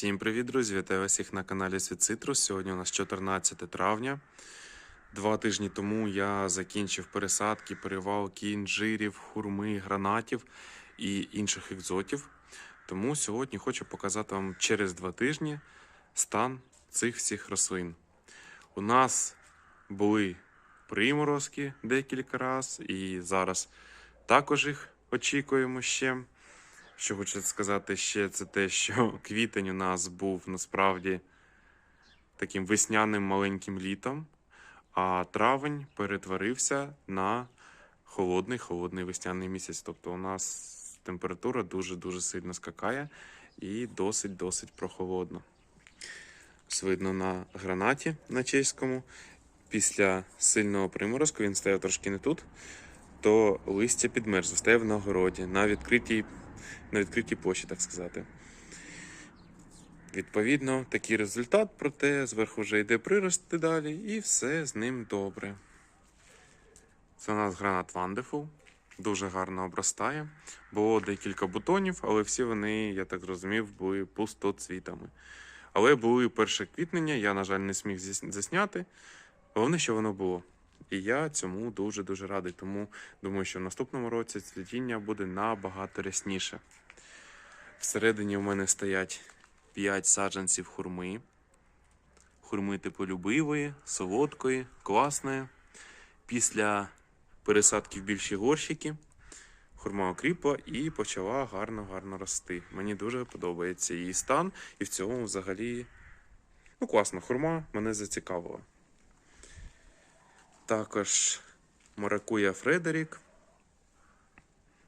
Всім привіт, друзі! Вітаю всіх на каналі Світ Цитрус. Сьогодні у нас 14 травня. Два тижні тому я закінчив пересадки, перевалки інжирів, хурми, гранатів і інших екзотів. Тому сьогодні хочу показати вам через два тижні стан цих всіх рослин. У нас були приморозки декілька разів, і зараз також їх очікуємо ще. Що хочу сказати ще, це те, що квітень у нас був насправді таким весняним маленьким літом, а травень перетворився на холодний холодний весняний місяць. Тобто у нас температура дуже-дуже сильно скакає і досить-досить прохолодно. Видно на гранаті на чеському. Після сильного приморозку він стояв трошки не тут, то листя підмерзло, стояв на городі на відкритій на відкритій площі, так сказати. Відповідно, такий результат, проте зверху вже йде прирости далі, і все з ним добре. Це у нас гранат Wonderful. Дуже гарно обростає. Було декілька бутонів, але всі вони, я так зрозумів, були пустоцвітами. Але були перше квітнення, я, на жаль, не зміг засняти. Головне, що воно було. І я цьому дуже-дуже радий. Тому думаю, що в наступному році цвітіння буде набагато рясніше. Всередині у мене стоять 5 саджанців хурми. Хурми типу любивої, солодкої, класної. Після пересадки в більші горщики хурма окріпла і почала гарно-гарно рости. Мені дуже подобається її стан, і в цілому взагалі ну, класна хурма мене зацікавила. Також маракуя Фредерік.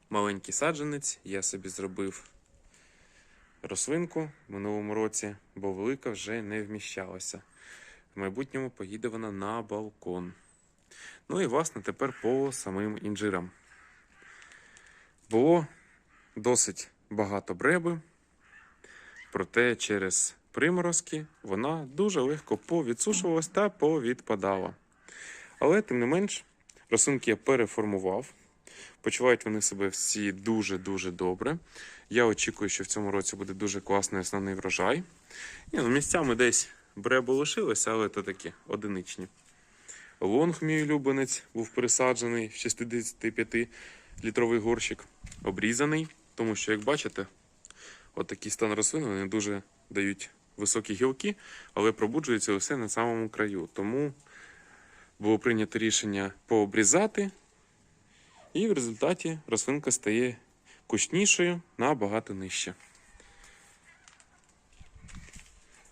Маленький саджанець. Я собі зробив рослинку в минулому році, бо велика вже не вміщалася. В майбутньому поїде вона на балкон. Ну і власне тепер по самим інжирам. Було досить багато бреби, проте через приморозки вона дуже легко повідсушувалась та повідпадала. Але, тим не менш, рослинки я переформував. Почувають вони себе всі дуже-дуже добре. Я очікую, що в цьому році буде дуже класний основний врожай. Ні, ну, місцями десь бребу лишилося, але то такі одиничні. Лонг, мій улюбленець, був пересаджений в 65-літровий горщик, обрізаний, тому що, як бачите, от стан рослин вони дуже дають високі гілки, але пробуджуються усе на самому краю. Тому було прийнято рішення пообрізати, і в результаті рослинка стає кучнішою набагато нижче.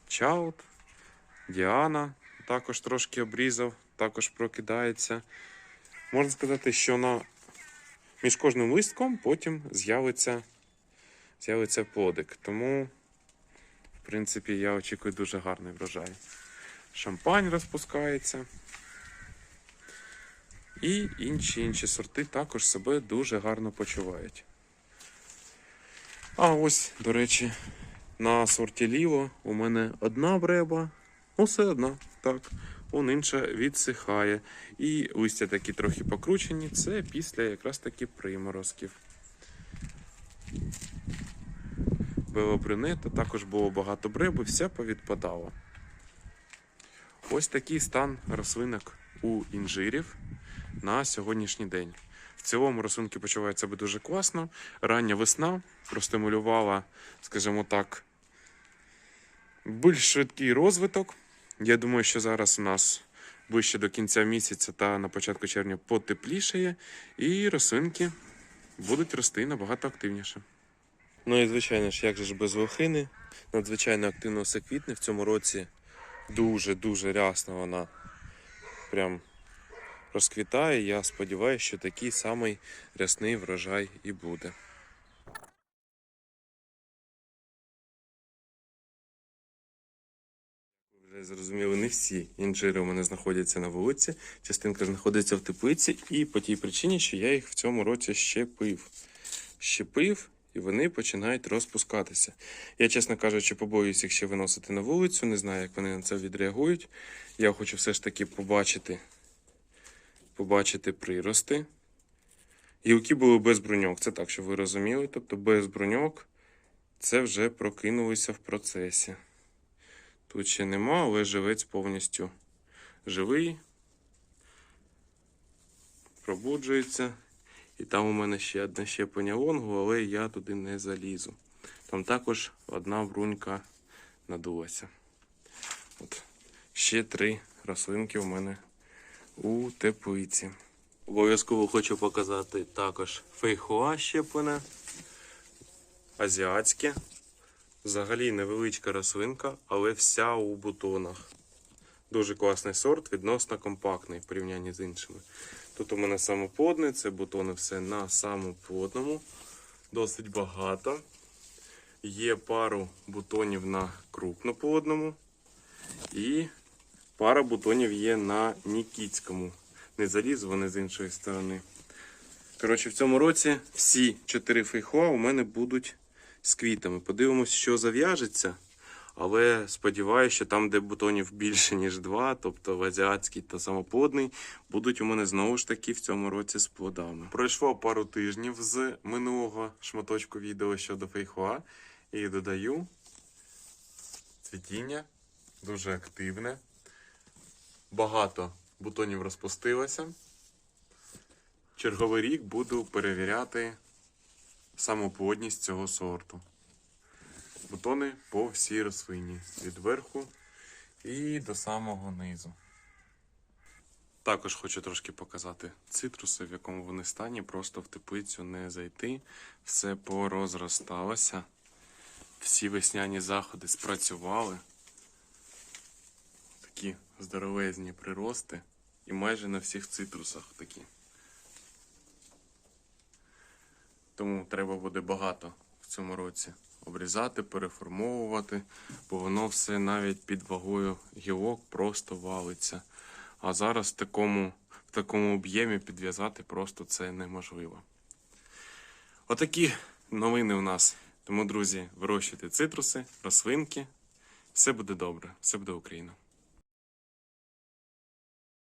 Чаут, Діана також трошки обрізав, також прокидається. Можна сказати, що на... між кожним листком потім з'явиться, з'явиться плодик. Тому, в принципі, я очікую дуже гарний врожай. Шампань розпускається. І інші інші сорти також себе дуже гарно почувають. А ось, до речі, на сорті Ліло у мене одна бреба, усе одна, так. Он інша відсихає. І листя такі трохи покручені. Це після якраз таки приморозків. Белобрюнета також було багато бреби, вся повідпадала. Ось такий стан рослинок у інжирів на сьогоднішній день. В цілому рослинки почувають себе дуже класно. Рання весна простимулювала, скажімо так, більш швидкий розвиток. Я думаю, що зараз у нас ближче до кінця місяця та на початку червня потеплішає, і рослинки будуть рости набагато активніше. Ну і звичайно ж, як же ж без лохини, надзвичайно активно все квітне. В цьому році дуже-дуже рясно вона прям розквітає. Я сподіваюся, що такий самий рясний врожай і буде. Вже зрозуміли, не всі інжири у мене знаходяться на вулиці. Частинка знаходиться в теплиці, і по тій причині, що я їх в цьому році щепив. Щепив, і вони починають розпускатися. Я, чесно кажучи, побоююсь їх ще виносити на вулицю. Не знаю, як вони на це відреагують. Я хочу все ж таки побачити побачити прирости. Гілки були без бруньок. Це так, щоб ви розуміли. Тобто без бруньок це вже прокинулися в процесі. Тут ще нема, але живець повністю живий. Пробуджується. І там у мене ще одне щеплення лонгу, але я туди не залізу. Там також одна брунька надулася. От. Ще три рослинки у мене у теплиці. Обов'язково хочу показати також фейхоа щеплене, азіатське. Взагалі невеличка рослинка, але вся у бутонах. Дуже класний сорт, відносно компактний в порівнянні з іншими. Тут у мене самоплодний, це бутони все на самоплодному. Досить багато. Є пару бутонів на крупноплодному. І пара бутонів є на Нікітському. Не заліз, вони з іншої сторони. Коротше, в цьому році всі чотири фейхоа у мене будуть з квітами. Подивимось, що зав'яжеться. Але сподіваюся, що там, де бутонів більше, ніж два, тобто в азіатський та самоплодний, будуть у мене знову ж таки в цьому році з плодами. Пройшло пару тижнів з минулого шматочку відео щодо фейхоа. І додаю цвітіння дуже активне. Багато бутонів розпустилося. Черговий рік буду перевіряти самоплодність цього сорту. Бутони по всій рослині. Від верху і до самого низу. Також хочу трошки показати цитруси, в якому вони стані. Просто в теплицю не зайти. Все порозросталося. Всі весняні заходи спрацювали. Такі здоровезні прирости. І майже на всіх цитрусах такі. Тому треба буде багато в цьому році обрізати, переформовувати, бо воно все навіть під вагою гілок просто валиться. А зараз в такому, в такому об'ємі підв'язати просто це неможливо. Отакі новини у нас. Тому, друзі, вирощуйте цитруси, рослинки. Все буде добре, все буде Україна.